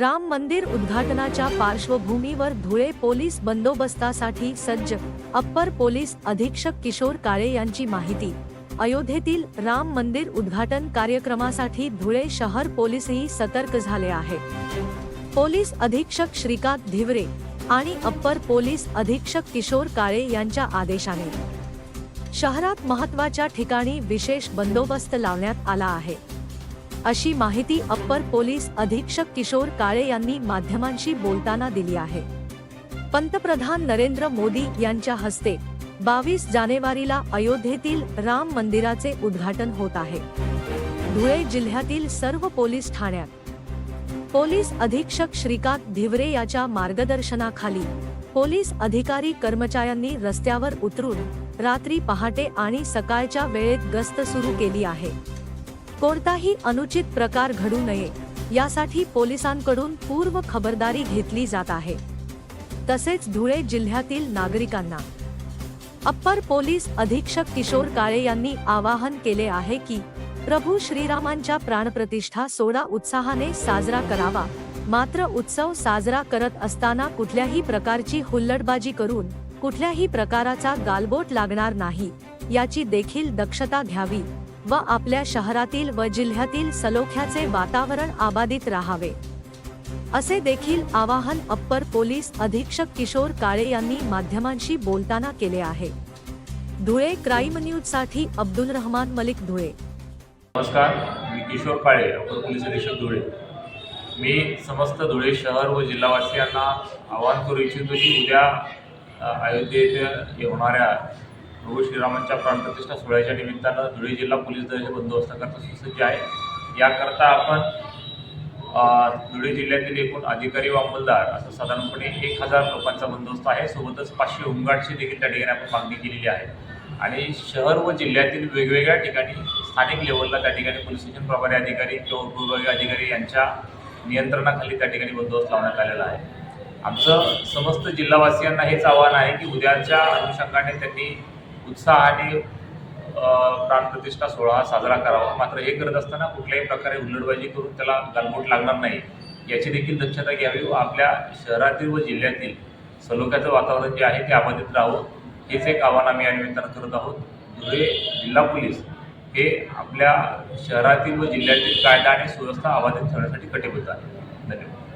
राम मंदिर उद्घाटनाच्या पार्श्वभूमीवर धुळे पोलीस बंदोबस्तासाठी सज्ज अप्पर पोलीस अधीक्षक किशोर काळे यांची माहिती. अयोध्येतील राम मंदिर उद्घाटन कार्यक्रमासाठी धुळे शहर पोलीसही सतर्क झाले आहे. पोलीस अधीक्षक श्रीकांत धिवरे आणि अप्पर पोलीस अधीक्षक किशोर काळे यांच्या आदेशाने. शहरात महत्त्वाच्या ठिकाणी विशेष बंदोबस्त लावण्यात आला आहे. अशी माहिती अप्पर पोलीस अधीक्षक किशोर काळे यांनी माध्यमांशी बोलताना दिली आहे. पंतप्रधान नरेंद्र मोदी यांच्या हस्ते बावीस जानेवारीला अयोध्येतील राम मंदिराचे उद्घाटन होत आहे. धुळे जिल्ह्यातील सर्व पोलीस ठाण्यात. पोलीस अधीक्षक श्रीकांत धिवरे याच्या मार्गदर्शनाखाली पोलीस अधिकारी कर्मचाऱ्यांनी रस्त्यावर उतरून रात्री पहाटे आणि सकाळच्या वेळेत गस्त सुरू केली आहे. कोणताही अनुचित प्रकार घडू नये यासाठी पोलिसांकडून पूर्व खबरदारी घेतली जात आहे. तसेच धुळे जिल्ह्यातील नागरिकांना. अप्पर पोलीस अधीक्षक किशोर काळे यांनी आवाहन केले आहे की प्रभू श्रीरामांच्या प्राणप्रतिष्ठा सोळा उत्साहाने साजरा करावा. मात्र उत्सव साजरा करत असताना कुठल्याही प्रकारची हुल्लडबाजी करून कुठल्याही प्रकाराचा गालबोट लागणार नाही याची देखील दक्षता घ्यावी. व आपल्या शहरातील व जिल्ह्यातील सलोख्याचे वातावरण आबादित राहावे. असे देखील आवाहन अप्पर पोलीस अधीक्षक किशोर काळे यांनी माध्यमांशी बोलताना केले आहे. धुळे क्राईम न्यूजसाठी अब्दुल रहमान मलिक धुळे. नमस्कार मी किशोर काळे अप्पर पोलीस अधीक्षक धुळे. मी समस्त धुळे शहर व जिल्हावासियांना आवाहन करू इच्छितो की उद्या अ, अयोध्ये येथे होणाऱ्या प्रभू श्रीरामांच्या प्राणप्रतिष्ठा सोहळ्याच्या निमित्तानं धुळे जिल्हा पोलीस दल हे बंदोबस्ताकरता सुसज्ज आहे. याकरता आपण धुळे जिल्ह्यातील एकूण अधिकारी व अंमलदार असं साधारणपणे एक हजार लोकांचा बंदोबस्त आहे. सोबतच पाचशे होमगार्डची देखील त्या ठिकाणी आपण मागणी केलेली आहे. आणि शहर व जिल्ह्यातील वेगवेगळ्या ठिकाणी स्थानिक लेवलला त्या ठिकाणी पोलीस स्टेशन प्रभारी अधिकारी किंवा उपविभागीय अधिकारी यांच्या नियंत्रणाखाली त्या ठिकाणी बंदोबस्त लावण्यात आलेला आहे. आमचं समस्त जिल्हावासियांना हेच आव्हान आहे की उद्याच्या अनुषंगाने त्यांनी उत्साहाने आणि प्राणप्रतिष्ठा सोहळा साजरा करावा. मात्र हे करत असताना कुठल्याही प्रकारे हुल्लडबाजी करून त्याला गालबोट लागणार नाही. याची देखील दक्षता घ्यावी व आपल्या शहरातील व जिल्ह्यातील सलोख्याचं वातावरण जे आहे ते अबाधित राहावं. हेच एक आव्हान आम्ही या निमित्तानं करत आहोत. धुळे जिल्हा पोलीस हे आपल्या शहरातील व जिल्ह्यातील कायदा आणि सुव्यवस्था अबाधित ठेवण्यासाठी कटिबद्ध आहे. धन्यवाद.